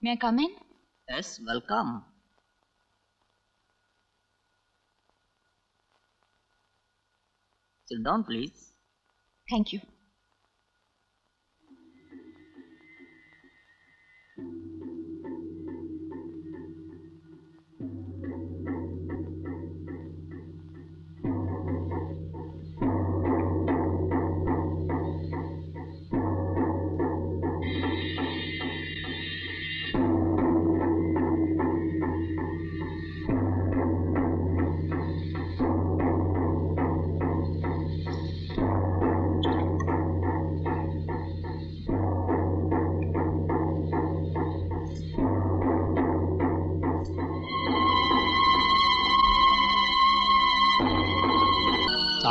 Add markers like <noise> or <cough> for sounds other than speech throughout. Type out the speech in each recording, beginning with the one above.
May I come in? Yes, welcome. Sit down, please. Thank you.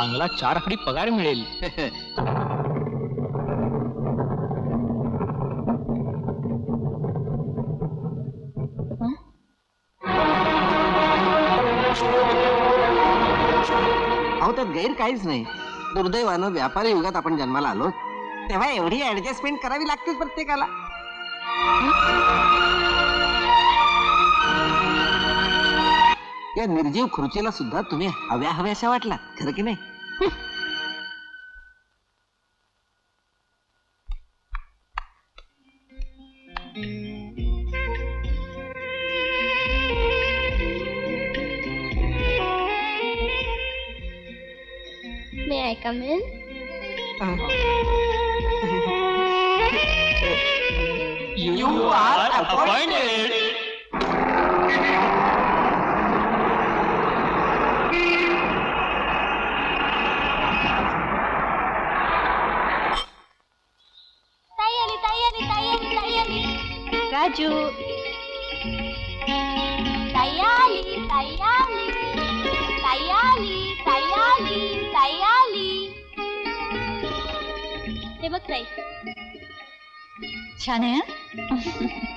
चांगला चार आकडी पगार मिळेल. अहो त्यात गैर काहीच नाही. दुर्दैवानं व्यापारी युगात आपण जन्माला आलो. तेव्हा एवढी ऍडजस्टमेंट करावी लागतेच प्रत्येकाला. या निर्जीव खुर्चीला सुद्धा तुम्ही हव्या हव्याशा वाटला खरं की नाही? May I come in? <laughs> You are appointed. आली राजू ताई आली ताई आली ताई आली ताई आली ताई आली हे बघ ताई छान आहे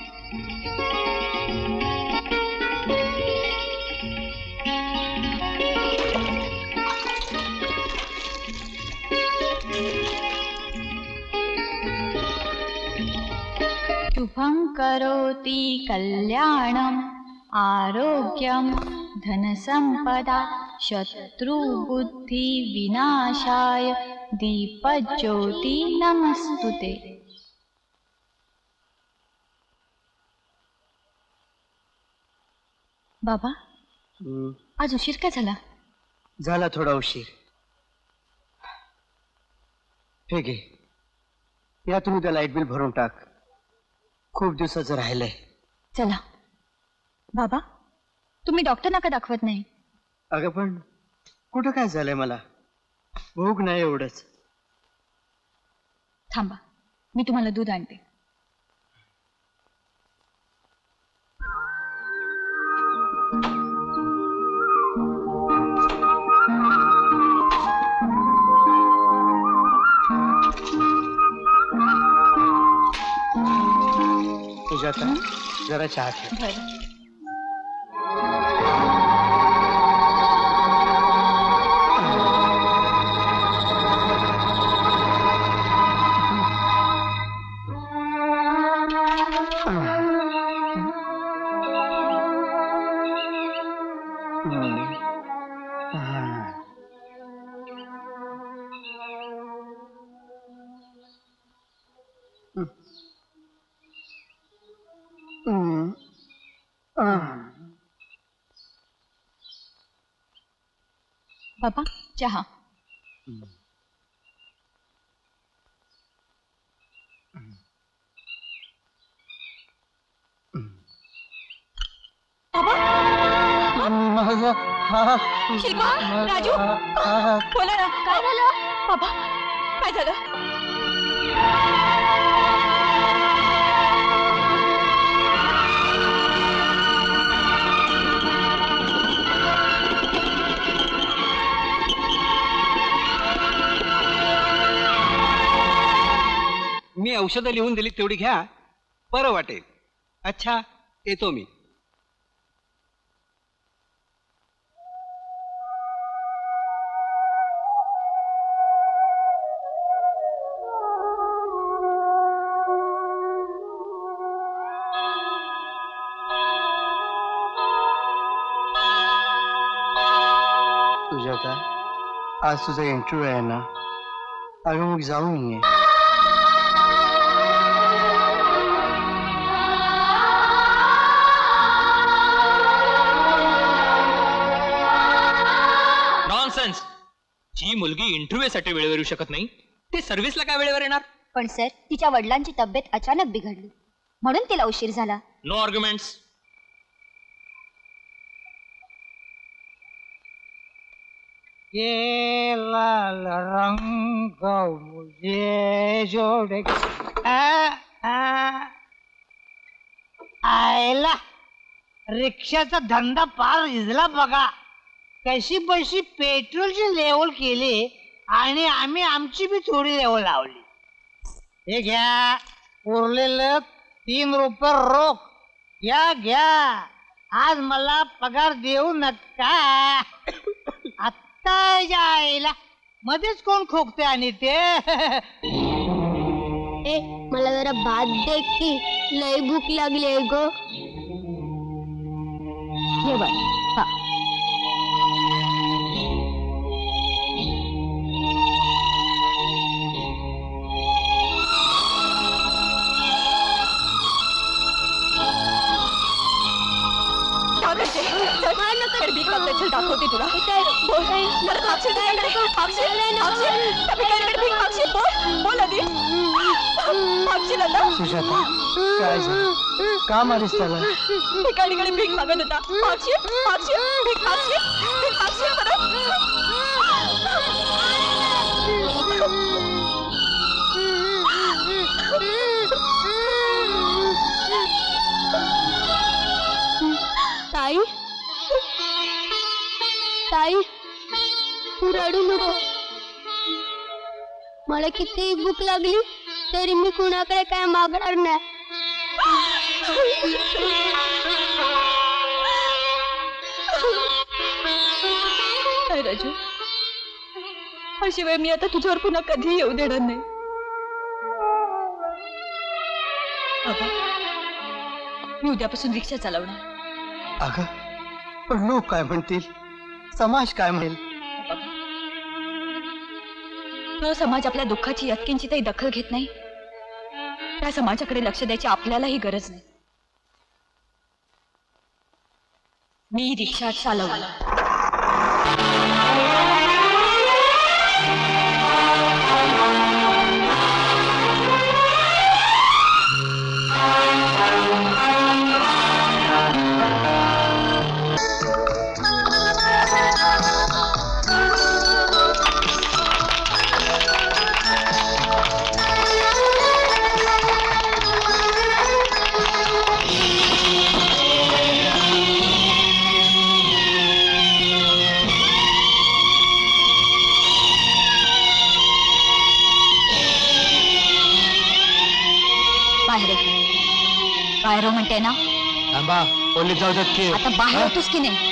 करोति कल्याणम् आरोग्यं धनसम्पदा शत्रुबुद्धिविनाशाय दीपज्योती नमस्तुते। बाबा आज उशीर का झाला? झाला थोडा उशीर. हे घे. यातून उद्या लाइट बिल भरून टाक. खूप दिवसाचं राहिलंय. चला. बाबा तुम्ही डॉक्टर नका दाखवत नाही. अगं पण कुठं काय झालंय मला? भूक नाही एवढंच. थांबा मी तुम्हाला दूध आणते. तुझ्यात जरा चहा ठेव बरं. हम्म. बाबा चहा हा शिल्पा राजू बोला ना काय झालं बाबा काय झालं मी औषधं लिहून दिली तेवढी घ्या बरं वाटेल. अच्छा येतो मी. तुझ्या आज तुझा इंटरव्ह्यू आहे ना आम्ही मग जाऊ जी मुलगी इंटरव्ह्यू साठी वेळेवर येऊ शकत नाही ती सर्व्हिसला काय वेळेवर येणार? पण सर तिच्या वडिलांची तब्येत अचानक बिघडली. म्हणून तिला उशीर झाला. नो आर्ग्युमेंट्स ये लाल रंग मुझे जोड़े। आ, आ, आयला रिक्षाचा धंदा पार इजला बघा. कशी बशी पेट्रोलची लेवल केली आणि आम्ही आमची बी थोडी लेवल लावली. हे घ्या उरलेलं तीन रुपये रोख. घ्या घ्या. आज मला पगार देऊ नका. आत्ता जायला मध्येच कोण खोकते आणि ते? ए मला जरा भात दे की. लय भूक लागली आहे ग. हे बघ. हा दाखवते तुला बोल मला मागशील भीक? बोल बोल आधी मागशील आता सुजाता काय झालं का मारीस त्याला भीक मागत होता मागशील मागशील भीक मागशील भीक मागशील ताई? ताई. तू रडू नको. मला किती भूक लागली तरी मी कुणाकडे काय मागणार नाही. काय राजू अशी वेळ मी आता तुझ्यावर पुन्हा कधी येऊ देणार नाही. बाबा मी उद्यापासून रिक्षा चालवणार. अगं पण लोक काय म्हणतील? समाज काय म्हणेल? जो समाज आपल्या दुःखाची यत्किंचितही दखल घेत नाही. त्या समाजाकडे लक्ष द्यायची आपल्यालाही गरज नाही. मी रिक्षा चालवला बाहेर हो म्हणते ना. थांबा पोलीस जाऊ देत की. आता बाहेर होतोस की नाही?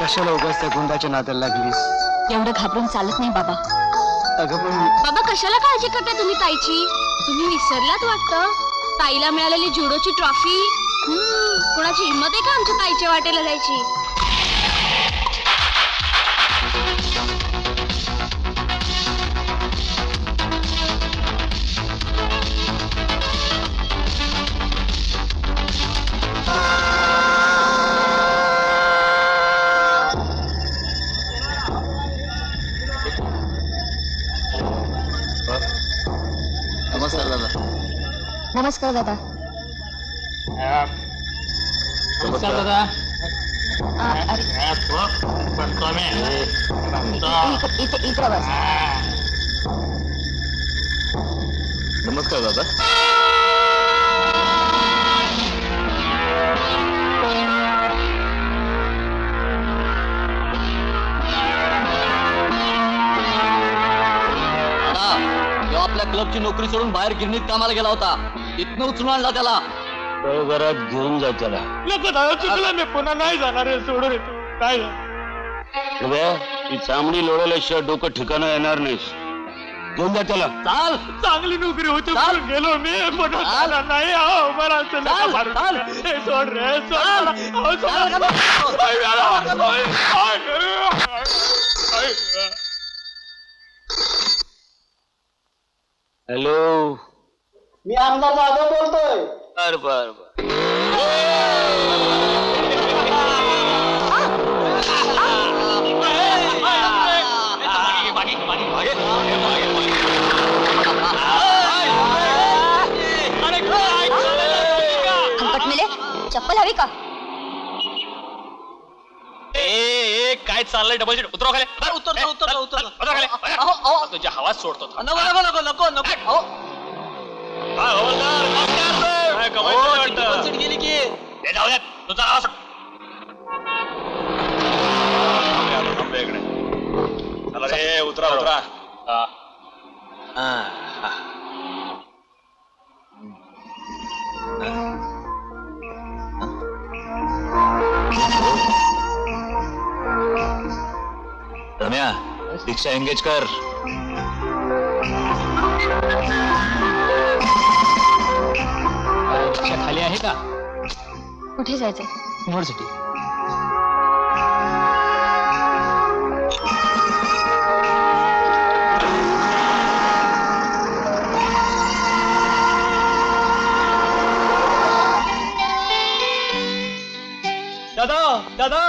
कशाला उगाच त्या गुंडाच्या नादाला लागलीस? एवढं घाबरून चालत नाही बाबा. अगं पण बाबा कशाला काळजी करता तुम्ही ताईची? तुम्ही विसरलात वाटतं? ताईला मिळालेली जुडोची ट्रॉफी? कोणाची हिंमत आहे का आमच्या ताईच्या वाटेला जायची? नमस्कार दादा. नमस्कार दादा. नमस्कार दादा. आ, अरे इक- इथे इकडे बस नमस्कार दादा तो आपल्या क्लबची नोकरी सोडून बाहेर गिरणीत कामाला गेला होता. इथनं उचलून आणला त्याला. घरात घेऊन जा त्याला नको दादा चुकलं मी पुन्हा नाही जाणार आहे सोडून येतो काय चांबडी लोळल्याशिवाय डोकं ठिकाणं येणार नाहीस घेऊन जा त्याला चाल चांगली नोकरी होती चाल. म्हणून गेलो मी पण चाल. झालं नाही अहो, मला असं नका चाल, मारू. चाल. हे सोड रे सोड चाल. मला. अहो, सोड. चाल, का बा? आई, मला. आई, आई, आई, आई. हॅलो मी आमदार जाधव बोलतोय बर बर बर मिले चप्पल हवी का ए, ए, काय चाललंय डबल शीट उतरव खाली बरं, उतरतो, उतरतो, उतरतो. उतरव खाली. अहो, अहो. तुझ्या हवाच सोडतो नको नको नको नको नको अहो, काय हवालदार? काय कमाई अहो, केली किती वाटतं? पण सीट गेली की हे जाऊ द्या तुझा आवाज सोड. थांबे, आलो, थांबे इकडे. चला रे उतरा उतरा हा. रम्या रिक्षा एंगेज कर आहे का? कुठे जायचं? युनिव्हर्सिटी दादा दादा!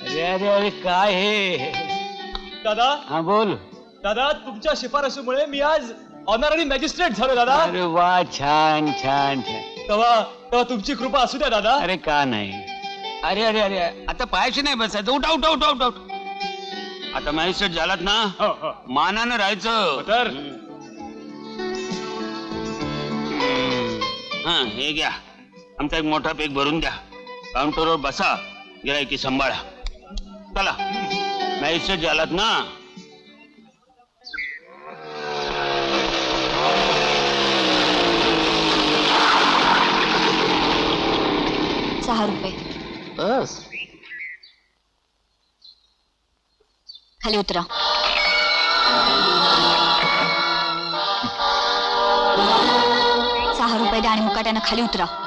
अरे अरे अरे काय हे? दादा? हा बोल. दादा तुमच्या शिफारशीमुळे मी आज ऑनररी मॅजिस्ट्रेट झालो दादा. अरे वा छान छान छान. तेव्हा तेव्हा तुमची कृपा असू द्या दादा. अरे का नाही? अरे अरे अरे आता पायाशी नाही बसायचं उठ उठ उठ उठ उठ. आता मॅजिस्ट्रेट झालात ना? हो, हो. मानानं राहायचं. तर हा हे घ्या. आमचा एक मोठा पेक भरून द्या. काउंटरवर बसा. गिरायकी सांभाळा. चला. मॅजिस्ट्रेट झालात ना? सहा रुपये. बस. खाली उतरा. सहा रुपये द्या आणि मुकाट्यानं खाली उतरा.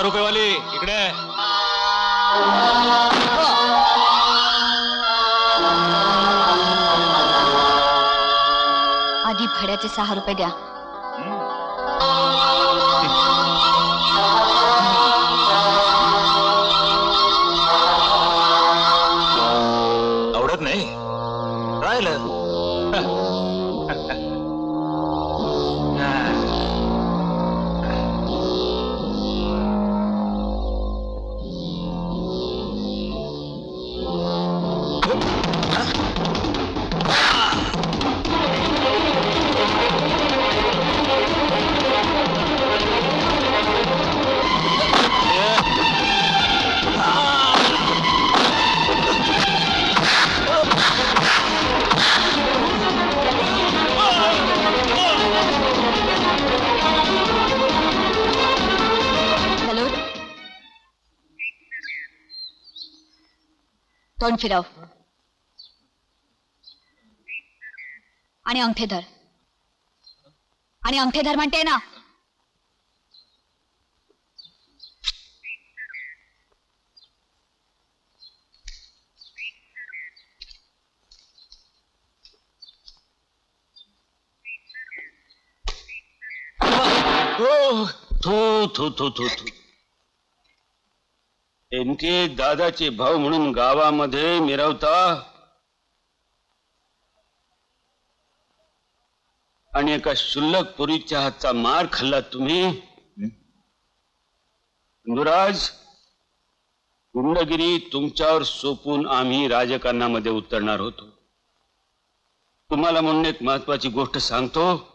दहा सहा रुपये इकडे. आधी भाड्याचे सहा रुपये द्या. तोंड फिरव. आणि अंगठे धर. आणि अंगठे धर म्हणते ना. थू थू थू थू थू एनके दादाचे भाऊ म्हणून गावामध्ये मिरवता. आणि एका शुल्लक पुरीच्या हातचा मार खाल्ला तुम्ही. इंदुराज गुंडगिरी तुमच्यावर सोपून आम्ही राजकारणामध्ये उतरणार होतो. तुम्हाला म्हणून एक महत्वाची गोष्ट सांगतो.